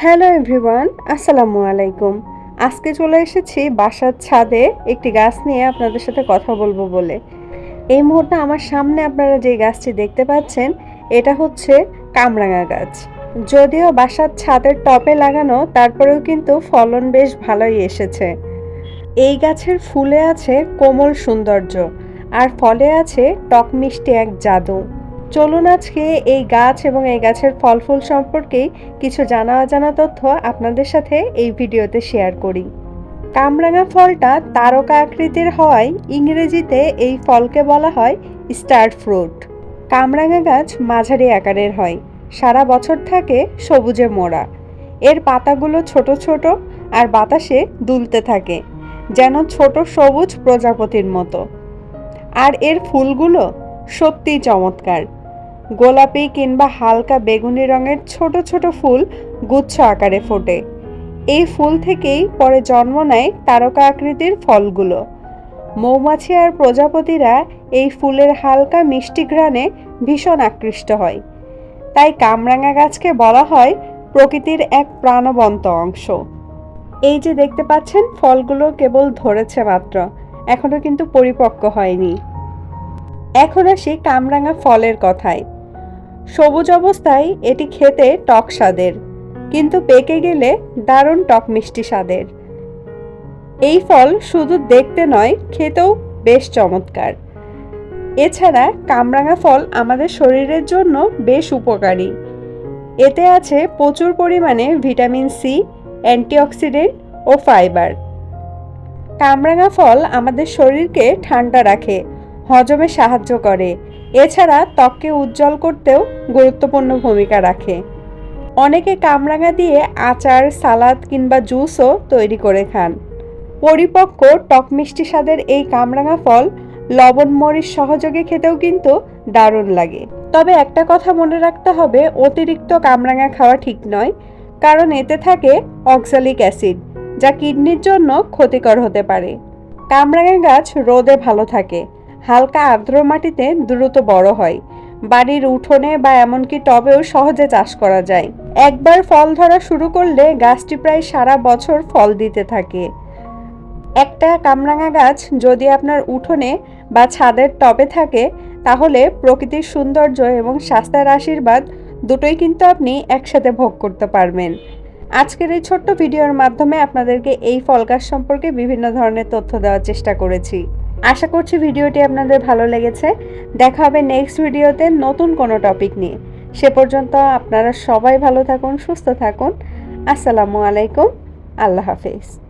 Hello everyone, আসসালামু আলাইকুম। আজকে চলে এসেছি বাসার ছাদে একটি গাছ নিয়ে আপনাদের সাথে কথা বলব বলে। এই মুহূর্তে আমার সামনে আপনারা যে গাছটি দেখতে পাচ্ছেন, এটা হচ্ছে কামরাঙা গাছ। যদিও বাসার ছাদের টপে লাগানো, তারপরেও কিন্তু ফলন বেশ ভালোই এসেছে। এই গাছের ফুলে আছে কোমল সৌন্দর্য, আর ফলে আছে টক মিষ্টি এক জাদু। চলুন আজকে এই গাছ এবং এই গাছের ফল ফুল সম্পর্কেই কিছু জানা অজানা তথ্য আপনাদের সাথে এই ভিডিওতে শেয়ার করি। কামরাঙা ফলটা তারকা আকৃতির হওয়ায় ইংরেজিতে এই ফলকে বলা হয় স্টার ফ্রুট। কামরাঙা গাছ মাঝারি আকারের হয়, সারা বছর থাকে সবুজে মোড়া। এর পাতাগুলো ছোট ছোট আর বাতাসে দুলতে থাকে, যেন ছোট সবুজ প্রজাপতির মতো। আর এর ফুলগুলো সত্যিই চমৎকার গোলাপি কিংবা হালকা বেগুনি রঙের ছোট ছোট ফুল গুচ্ছ আকারে ফোটে। এই ফুল থেকেই পরে জন্ম নেয় তারকা আকৃতির ফলগুলো। মৌমাছি আর প্রজাপতিরা এই ফুলের হালকা মিষ্টি ঘ্রাণে ভীষণ আকৃষ্ট হয়। তাই কামরাঙা গাছকে বলা হয় প্রকৃতির এক প্রাণবন্ত অংশ। এই যে দেখতে পাচ্ছেন, ফলগুলো কেবল ধরেছে মাত্র, এখনও কিন্তু পরিপক্ক হয়নি। এখন আসি কামরাঙা ফলের কথায়। সবুজ অবস্থায় এটি খেতে টক স্বাদের, কিন্তু পেকে গেলে দারুণ টক মিষ্টি স্বাদের। এই ফল শুধু দেখতে নয়, খেতেও বেশ চমৎকার। এছাড়া কামরাঙা ফল আমাদের শরীরের জন্য বেশ উপকারী। এতে আছে প্রচুর পরিমাণে ভিটামিন সি, অ্যান্টিঅক্সিডেন্ট ও ফাইবার। কামরাঙা ফল আমাদের শরীরকে ঠান্ডা রাখে, হজমে সাহায্য করে এছাড়া ত্বককে উজ্জ্বল করতেও গুরুত্বপূর্ণ ভূমিকা রাখে। অনেকে কামরাঙা দিয়ে আচার, সালাদ কিংবা জুসও তৈরি করে খান। পরিপক্ক টক মিষ্টি স্বাদের এই কামরাঙা ফল লবণ, মরিচ সহযোগে খেতেও কিন্তু দারুণ লাগে। তবে একটা কথা মনে রাখতে হবে, অতিরিক্ত কামরাঙা খাওয়া ঠিক নয়, কারণ এতে থাকে অক্সালিক অ্যাসিড, যা কিডনির জন্য ক্ষতিকর হতে পারে। কামরাঙা গাছ রোদে ভালো থাকে হালকা আর্দ্র মাটিতে দ্রুত বড় হয়। বাড়ির উঠোনে বা এমনকি টবেও সহজে চাষ করা যায়। একবার ফল ধরা শুরু করলে গাছটি প্রায় সারা বছর ফল দিতে থাকে। একটা কামরাঙা গাছ যদি আপনার উঠোনে বা ছাদের টবে থাকে, তাহলে প্রকৃতির সৌন্দর্য এবং স্বাস্থ্যের আশীর্বাদ দুটোই কিন্তু আপনি একসাথে ভোগ করতে পারবেন। আজকের এই ছোট্ট ভিডিওর মাধ্যমে আপনাদেরকে এই ফল গাছ সম্পর্কে বিভিন্ন ধরনের তথ্য দেওয়ার চেষ্টা করেছি। আশা করছি ভিডিওটি আপনাদের ভালো লেগেছে। দেখা হবে নেক্সট ভিডিওতে নতুন কোনো টপিক নিয়ে। সে পর্যন্ত আপনারা সবাই ভালো থাকুন, সুস্থ থাকুন। আসসালামু আলাইকুম, আল্লাহ হাফেজ।